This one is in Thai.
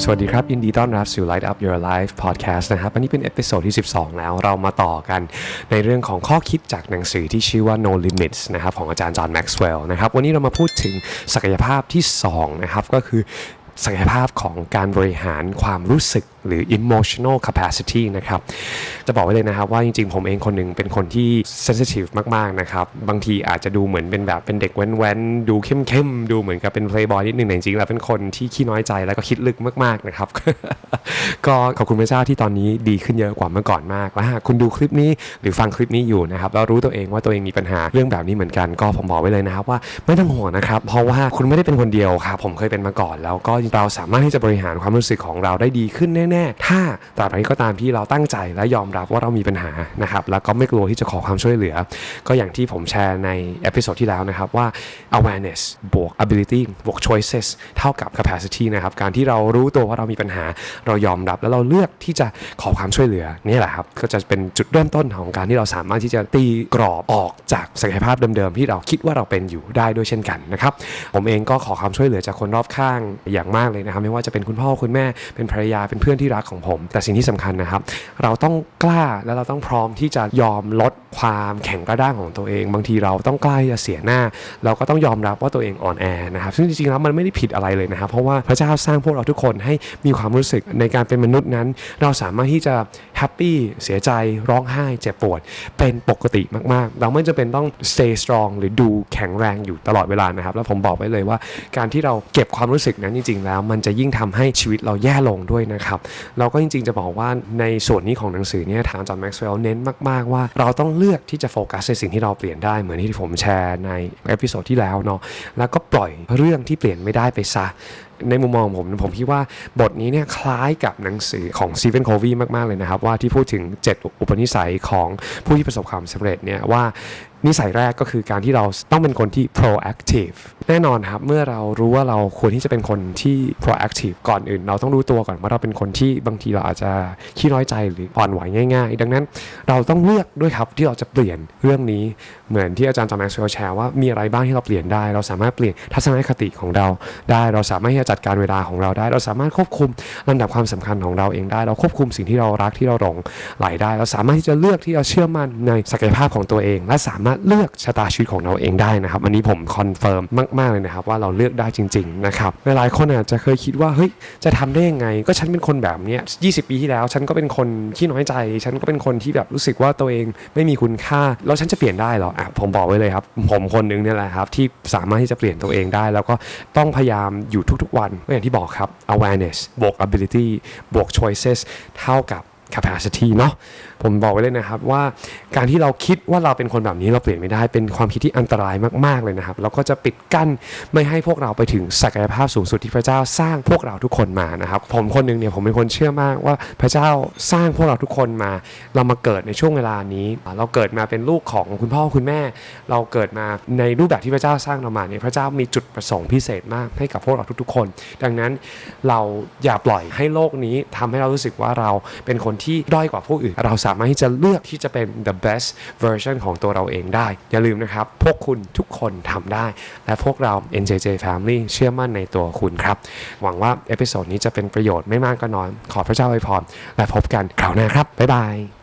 สวัสดีครับ ยินดีต้อนรับสู่ Light Up Your Life Podcast นะครับ อันนี้เป็นเอพิโซดที่ 12 แล้วเรามาต่อกันในเรื่องของข้อคิดจากหนังสือที่ชื่อว่า No Limits นะครับของอาจารย์จอห์นแม็กซ์เวลล์นะครับ วันนี้เรามาพูดถึงศักยภาพที่ 2 นะครับ ก็คือศักยภาพของการบริหารความรู้สึก หรือ emotional capacity นะครับ จะบอกไว้เลยนะครับว่าจริงๆ ผมเองคนหนึ่งเป็นคนที่ sensitive มากๆ นะครับ บางทีอาจจะดูเหมือนเป็นแบบเป็นเด็กแว้นๆ ดูเข้มๆ ดูเหมือนกับเป็น playboy นิดนึงแต่จริงๆ แล้วเป็นคนที่ขี้น้อยใจแล้วก็คิดลึกมากๆ นะครับ ก็ขอบคุณพระเจ้าที่ตอนนี้ดีขึ้นเยอะกว่าเมื่อก่อนมากและหากคุณดูคลิปนี้หรือฟังคลิปนี้อยู่นะครับแล้วรู้ตัวเองว่าตัวเองมีปัญหาเรื่องแบบนี้เหมือนกันก็ผมบอกไว้เลยนะครับว่าไม่ต้องห่วงนะครับ เพราะว่าคุณไม่ได้เป็นคนเดียวครับผมเคยเป็นมาก่อน แล้วก็เราสามารถที่จะบริหารความรู้สึกของเราได้ดีขึ้นแน่ๆ ถ้าตราบใดก็ตามที่เราตั้งใจและยอมรับว่าเรามีปัญหานะครับแล้วก็ไม่กลัวที่จะขอความช่วยเหลือ ก็อย่างที่ผมแชร์ในเอพิโซดที่แล้วนะครับว่า awareness บวก ability บวก choices เท่ากับ capacity นะครับการที่เรารู้ตัวว่าเรามีปัญหา เรายอมรับแล้วเราเลือกที่จะขอความช่วยเหลือนี่แหละครับก็จะเป็นจุดเริ่มต้นของการที่เราสามารถที่จะตีกรอบออกจากศักยภาพเดิมๆที่เราคิดว่าเราเป็นอยู่ได้ด้วยเช่นกันนะครับผมเองก็ขอความช่วยเหลือจากคนรอบข้างอย่างมากเลยนะครับไม่ว่าจะเป็นคุณพ่อคุณแม่เป็นภรรยาเป็นเพื่อนที่รักของผม แต่สิ่งที่สำคัญนะครับ เราต้องกล้าและเราต้องพร้อมที่จะยอมลดความแข็งกระด้างของตัวเอง บางทีเราต้องกล้าที่จะเสียหน้า เราก็ต้องยอมรับว่าตัวเองอ่อนแอนะครับซึ่งจริงๆแล้วมันไม่ได้ผิดอะไรเลยนะครับ เพราะว่าพระเจ้าสร้างพวกเราทุกคนให้มีความรู้สึกในการเป็นมนุษย์นั้น เราสามารถที่จะแฮปปี้เสียใจร้องไห้เจ็บปวด เป็นปกติมากๆ เราไม่จำเป็นต้อง stay strong หรือดูแข็งแรงอยู่ตลอดเวลานะครับ แล้วผมบอกไว้เลยว่า การที่เราเก็บความรู้สึกนั้นจริง ๆ แล้ว มันจะยิ่งทำให้ชีวิตเราแย่ลงด้วยนะครับเราก็จริงๆจะบอกว่าในส่วนนี้ของหนังสือเนี่ยทางจอห์นแม็กซ์เวลล์เน้นมากๆว่า เราต้องเลือกที่จะโฟกัสในสิ่งที่เราเปลี่ยนได้เหมือนที่ผมแชร์ในเอพิโซดที่แล้วเนาะแล้วก็ปล่อยเรื่องที่เปลี่ยนไม่ได้ไปซะ ในมุมมองผมผมคิดว่าบทนี้เนี่ยคล้ายกับหนังสือของซีเวนโควีมาก ๆ เลยนะครับ ว่าที่พูดถึง 7 อุปนิสัยของผู้ที่ประสบความสำเร็จเนี่ยว่านิสัยแรกก็คือการที่เราต้องเป็นคนที่ proactive แน่นอนครับ เมื่อเรารู้ว่าเราควรที่จะเป็นคนที่ proactive ก่อนอื่น เราต้องรู้ตัวก่อนว่าเราเป็นคนที่บางทีเราอาจจะขี้น้อยใจหรืออ่อนไหวง่าย ๆ ดังนั้นเราต้องเลือกด้วยครับที่เราจะเปลี่ยนเรื่องนี้เหมือนที่อาจารย์จอห์นแม็กซ์เวลล์แชร์ว่ามีอะไรบ้างที่เราเปลี่ยนได้ เราสามารถเปลี่ยนทัศนคติของเราได้ เราสามารถที่จะจัดการเวลาของเราได้ เราสามารถควบคุมลำดับความสำคัญของเราเองได้ เราควบคุมสิ่งที่เรารักที่เราหลงไหลได้ เราสามารถที่จะเลือกที่จะเชื่อมั่นในศักยภาพของตัวเอง และสามารถเลือกชะตาชีวิตของเราเองได้นะครับอันนี้ผมคอนเฟิร์มมากๆเลยนะครับว่าเราเลือกได้จริงๆนะครับหลายคนอาจจะเคยคิดว่าเฮ้ยจะทำได้ยังไง ก็ฉันเป็นคนแบบเนี้ย20ปีที่แล้ว ฉันก็เป็นคนขี้น้อยใจ ฉันก็เป็นคนที่แบบรู้สึกว่าตัวเองไม่มีคุณค่าแล้วฉันจะเปลี่ยนได้หรออะผมบอกไว้เลยครับผมคนหนึงเนี่ยแหละครับที่สามารถที่จะเปลี่ยนตัวเองได้ แล้วก็ต้องพยายามอยู่ทุกๆวันก็อย่างที่บอกครับ awareness บวก ability บวก choices เท่ากับ capacity เนาะผมบอกไว้เลยนะครับว่าการที่เราคิดว่าเราเป็นคนแบบนี้เราเปลี่ยนไม่ได้เป็นความคิดที่อันตรายมากๆเลยนะครับ แล้วก็จะปิดกั้นไม่ให้พวกเราไปถึงศักยภาพสูงสุดที่พระเจ้าสร้างพวกเราทุกคนมานะครับ ผมคนหนึงเนี่ยผมเป็นคนเชื่อมากว่าพระเจ้าสร้างพวกเราทุกคนมา เรามาเกิดในช่วงเวลานี้ เราเกิดมาเป็นลูกของคุณพ่อคุณแม่ เราเกิดมาในรูปแบบที่พระเจ้าสร้างเรามาเนี่ยพระเจ้ามีจุดประสงค์พิเศษมากให้กับพวกเราทุก ๆ คน ดังนั้นเราอย่าปล่อยให้โลกนี้ทำให้เรารู้สึกว่าเราเป็นคนที่ด้อยกว่าผู้อื่น เราสามารถที่จะเลือกที่จะเป็น the best version ของตัวเราเองได้ อย่าลืมนะครับ พวกคุณทุกคนทำได้ และพวกเรา NJJ Family เชื่อมั่นในตัวคุณครับ หวังว่าเอพิโซดนี้จะเป็นประโยชน์ไม่มากก็น้อย ขอพระเจ้าอวยพรและพบกันคราวหน้าครับ บ๊ายบาย